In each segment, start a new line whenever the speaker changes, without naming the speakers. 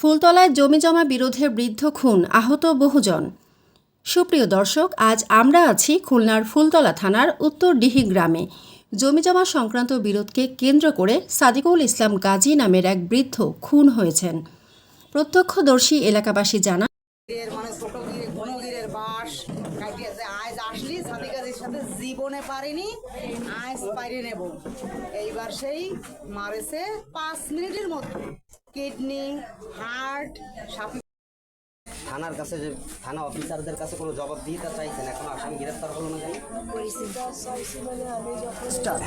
ফুলতলায় জমিজমা বিরোধে বৃদ্ধ খুন, আহত বহুজন। সুপ্রিয় দর্শক, আজ আমরা আছি খুলনার ফুলতলা থানার উত্তর ডিহি গ্রামে। জমিজমা সংক্রান্ত বিরোধকে কেন্দ্র করে সাদিকুল ইসলাম গাজী নামের এক বৃদ্ধ খুন হয়েছেন। প্রত্যক্ষদর্শী এলাকাবাসী জানান
মানে গিরের বাস। কাটিয়ে যে আজ আসলি সাদিকাজির সাথে জীবনে পারিনি আজ পাইরে নেব। এইবার সেই মারেছে পাঁচ মিনিটের মধ্যে। কিডনি, হার্ট, সাপ
থানার কাছে যে থানা অফিসারদের কাছে কোনো জবাব দিয়ে তা চাইছেন? এখন আসামি গ্রেফতার হলো না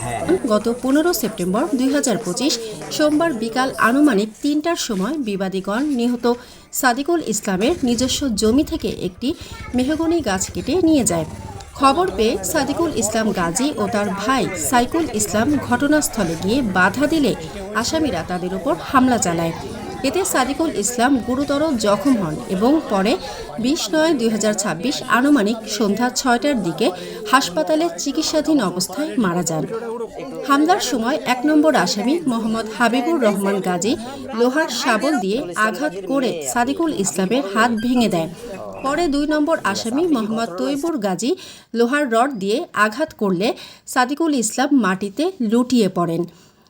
হ্যাঁ।
গত পনেরো সেপ্টেম্বর দুই হাজার পঁচিশ সোমবার বিকাল আনুমানিক তিনটার সময় বিবাদীগণ নিহত সাদিকুল ইসলামের নিজস্ব জমি থেকে একটি মেহগনি গাছ কেটে নিয়ে যায়। খবর পেয়ে সাদিকুল ইসলাম গাজী ও তার ভাই সাইকুল ইসলাম ঘটনাস্থলে গিয়ে বাধা দিলে আসামিরা তাদের উপর হামলা চালায়। এতে সাদিকুল ইসলাম গুরুতর জখম হন এবং পরে বিশ নয় দুই আনুমানিক সন্ধ্যা ছয়টার দিকে হাসপাতালে চিকিৎসাধীন অবস্থায় মারা যান। হামলার সময় এক নম্বর আসামি মোহাম্মদ হাবিবুর রহমান গাজী লোহার শাবল দিয়ে আঘাত করে সাদিকুল ইসলামের হাত ভেঙে দেয়। পরে দুই নম্বর আসামি মোহাম্মদ তৈবুর গাজী লোহার রড দিয়ে আঘাত করলে সাদিকুল ইসলাম মাটিতে লুটিয়ে পড়েন।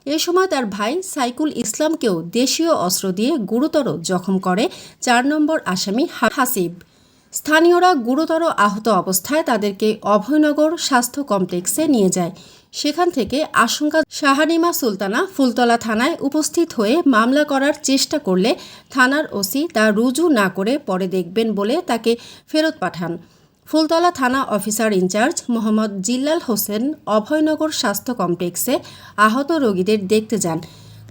এ সময় তার ভাই সাইকুল ইসলামকেও দেশীয় অস্ত্র দিয়ে গুরুতর জখম করে চার নম্বর আসামি হাসিব। স্থানীয়রা গুরুতর আহত অবস্থায় তাদেরকে অভয়নগর স্বাস্থ্য কমপ্লেক্সে নিয়ে যায়। সেখান থেকে আশঙ্কা শাহানিমা সুলতানা ফুলতলা থানায় উপস্থিত হয়ে মামলা করার চেষ্টা করলে থানার ওসি তা রুজু না করে পরে দেখবেন বলে তাকে ফেরত পাঠান। ফুলতলা থানা officer in charge Mohammad Jillal Hossain Abhaynagar স্বাস্থ্য কমপ্লেক্সে আহত রোগীদের দেখতে যান।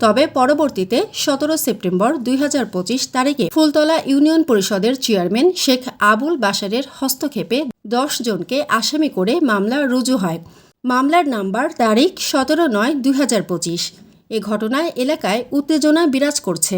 তবে পরবর্তীতে সতেরো সেপ্টেম্বর দুই হাজার পঁচিশ তারিখে ফুলতলা ইউনিয়ন পরিষদের চেয়ারম্যান শেখ আবুল বাশারের হস্তক্ষেপে দশ জনকে আসামি করে মামলা রুজু হয়। মামলার নাম্বার তারিখ সতেরো নয় দুই এ ঘটনায় এলাকায় উত্তেজনা বিরাজ করছে।